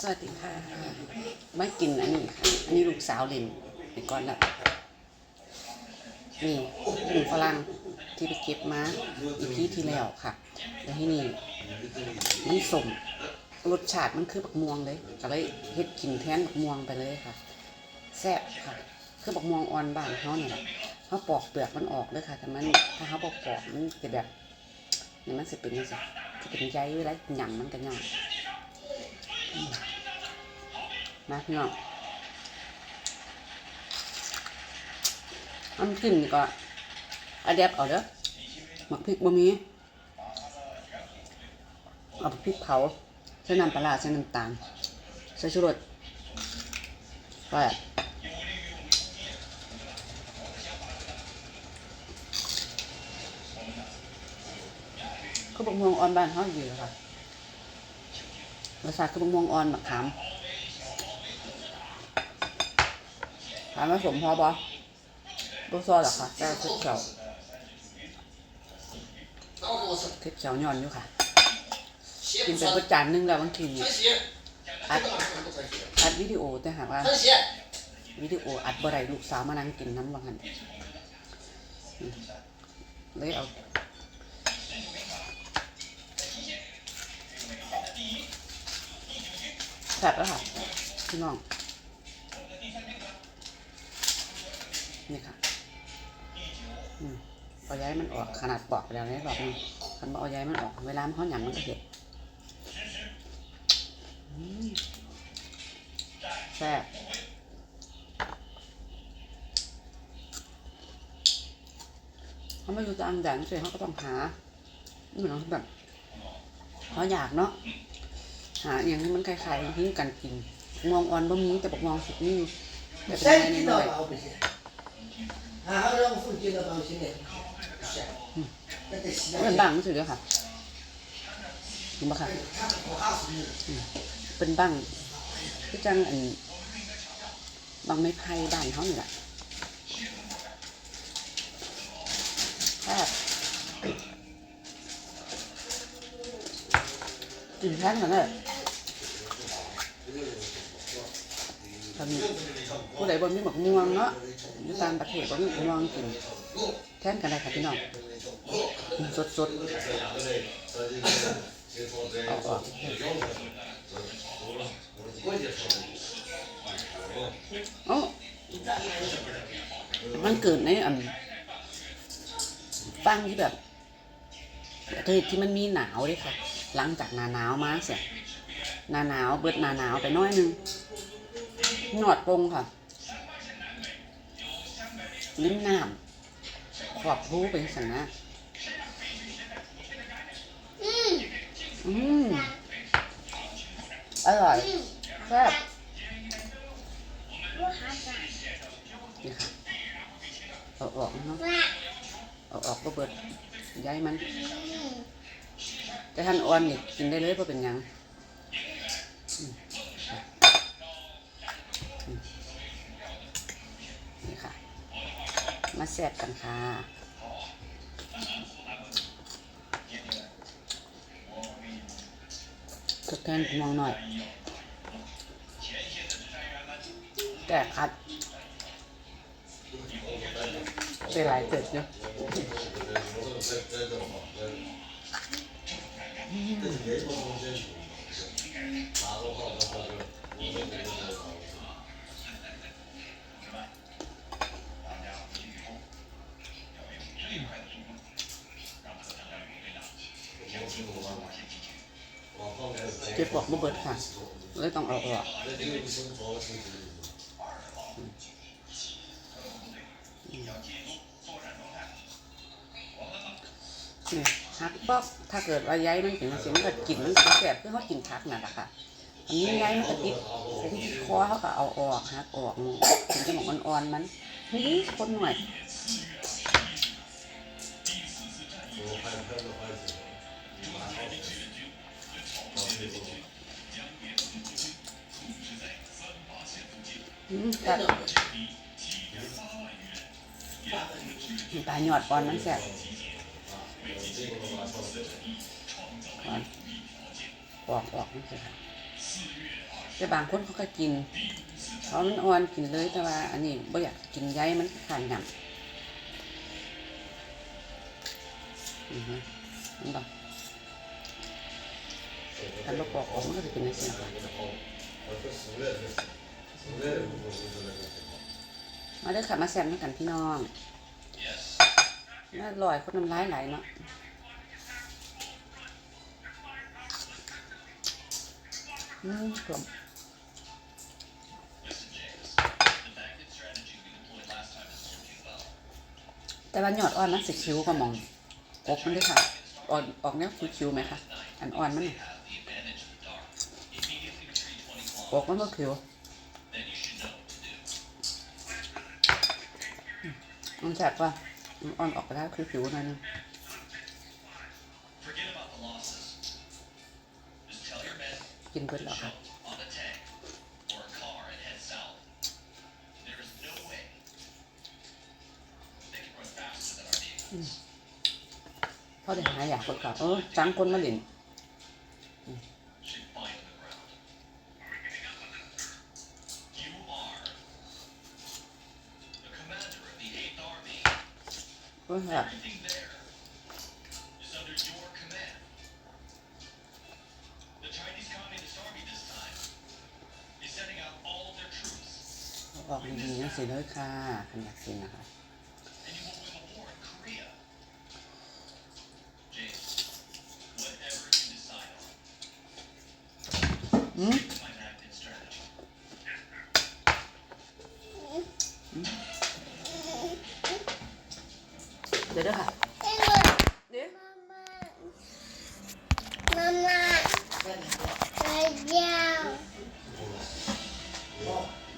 สวัสดีค่ะมากินอันนี้ค่ะอันนี้ลูกสาวเล่นไปก่อนละนี่หมูฝรั่งที่ไปเก็บมาอีพีที่แล้วค่ะ แล้วที่นี่นี่สมรสชาติมันคือบักม่วงเลยก็เลยเฮ็ดกินแทนบักม่วงไปเลยค่ะแซ่บค่ะ คือบักม่วงอ่อนบ้านเขาเนี่ยแหละเขาปอกเปลือกมันออกเลยค่ะ แต่มันถ้าเขาปอกปอกมันจะแบบนี่มันจะเป็นยังไงจะเป็นใยเวลาหยำมันก็ยาก นะพี่น้องอันกินนี่ก็อะแดบเอาเด้อหมักพริกบะหมี่เอาพริกเผาใส่น้ำปลาใส่น้ำตาลใส่ชูรสก็ก็บกม่วงอ่อนบ้านเขาอยู่ค่ะ รสชาติคือมะม่วงอ่อนมะขามถามผสมพอบอบ่ซอสหรอคะแต่เขียวเขียวย่อนอยู่ค่ะ กินเป็นประจานนึงแล้วบางทีเนี่ยอัดอัดวิดีโอแต่หากว่าวิดีโออัดบ่ไรลูกสาวมานั่งกินน้ำวังหันเลยเอา แซ่บแล้วค่ะพี่น้อง นี่ค่ะอืมเอาย้ายมันออกขนาดปอกไปแล้วนี่ยรอบนึงคันเอาย้ายมันออก เวลามันเขาหยำมันก็เห็ดแซ่บเขาไม่รู้จะอันแดงเฉยเขาก็ต้องหาเหมือนแบบเขาอยากเนาะ หาอย่างที่มันคล้ายๆที่กันกินมองอ่อนบ่มีแต่บอกมองสุดนี่แต่เป็นอะไรนิดหน่อยเป็นบ้างสุดเลยค่ะถูกไหมคะเป็นบ้างพี่จังอันบางไม่ไพ่บ้านเขานี่แหละครับกินแค่นั้นแหละ ทำผู้ใดบ่มีหมกม่วงเนาะอยู่ตางประเทศบ่มีหมกม่วงกินแท้กันได้ค่ะพี่น้องสดสดเอาออกเอ้ามันเกิดในอันฟังที่แบบประเทศที่มันมีหนาวเลยค่ะ หลังจากหนาหนาวมาเสียหนาหนาวเบิดหนาหนาวไปน้อยนึง หนอดปงค่ะ ลิ้มน้ำขอบรู้เป็นสันนะอืมอร่อยแซ่บนี่ค่ะเอาออกเนาะเอาออกก็เบิดย้ายมัน แต่ท่านอ่อนนี่กินได้เลยเพราะเป็นหยัง มาแซ่บกันค่ะทดแทนมองหน่อย แต่คัดเป็นหลายเกิดเนาะเจ็บอกบ่เบิดค่ะเลยต้องเอาออกนี่หักบอกถ้าเกิดว่าย้ายมันเป็นสิ่งมันก็กลิ่นมันแสบคือเขากินผักนั่นะค่ะอันนี้ย้ายมันก็ติดที่คอเขาก็เอาออกหักออกถึงจะหมองอ่อนๆมันนี่คนหน่อย มแต่ปลาหยอดปอนมันแซ่บอนปอกออกมันแซ่บแต่บางคนเขาก็กินเพรามันอ่อนกินเลยแต่ว่า อันนี้บ่อยากกินใยมันขาดหยำอือฮึเห็นปะถ้าเราปอกออกมันก็จะเป็นอย่างนี้ค่ะ มาเด้อค่ะมาแซมด้วยกันพี่น้องน่าอร่อยคนน้ำลายไหลเนาะอืมกลมแต่ว่าหยอดอ่อนมันสิคิ้วก็มองกบมันด้วยค่ะอ่อนออกแนวคิ้วไหมคะอันอ่อนมันน่ะกบมันก็คิ้วอืม มันแสบป่ะมันอ่อนออกไปแล้วคือผิวหน่อยนึงกินเบินแล้วค่ะเขาจะหายอยากคนกับเออจังคนมาหลิน ก็แบบ Everything there is under your command. The Chinese Communist Army this time is sending out all of their troops. ออกดีๆนะสิเลยค่ะขันอยากกินนะคะ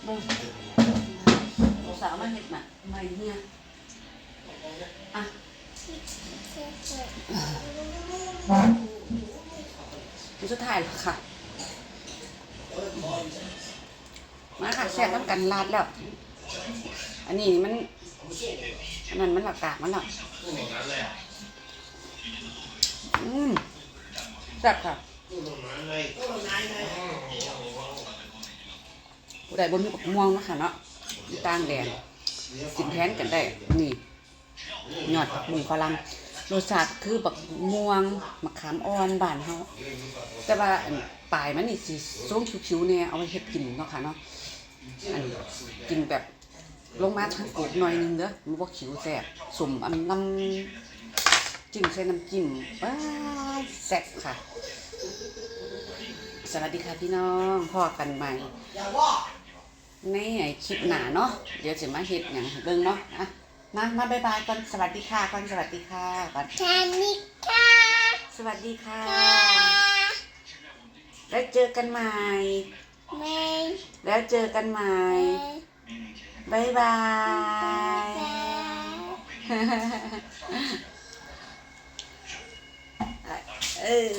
มึงลูกสาวมาเห็ดน่ะไม่เนี่ยอะดูสุดท้ายแล้วค่ะ มาค่ะแช่ต้องกันลาดแล้ว อันนี้มัน อันนั้นมันหลักกากมันหลักอืมแซ่บค่ะ ผู้ใดบนมีปักม่วงนะคะเนาะตางแดงกินแทนกันได้ นี่ยอดผักบุ้งฝรั่งรสชาติคือบักม่วงมะขามอ่อนบ้านเฮาแต่ว่าปลายมันนี่สิส้มผิวๆเนี่ยเอาไว้เฮ็ดกินเนาะค่ะเนาะอันกินแบบลงมาทางกบหน่อยนึงเด้อมันบ่ขิวแซ่บสมอันลำจิ้มใส่น้ำจิ้มว้าแซ่บค่ะ สวัสดีค่ะพี่น้องพ่อกันใหม่ ในไอ้คลิปหนาเนาะเดี๋ยวจะมาเฮ็ดอย่างให้เบิ่งเนาะอะมามาบายบายก่อนสวัสดีค่ะก่อนสวัสดีค่ะก่อน Tanika, สวัสดีค่ะ Ka, แล้วเจอกันใหม่ May, แล้วเจอกันใหม่ May, บายบาย Bye. เออ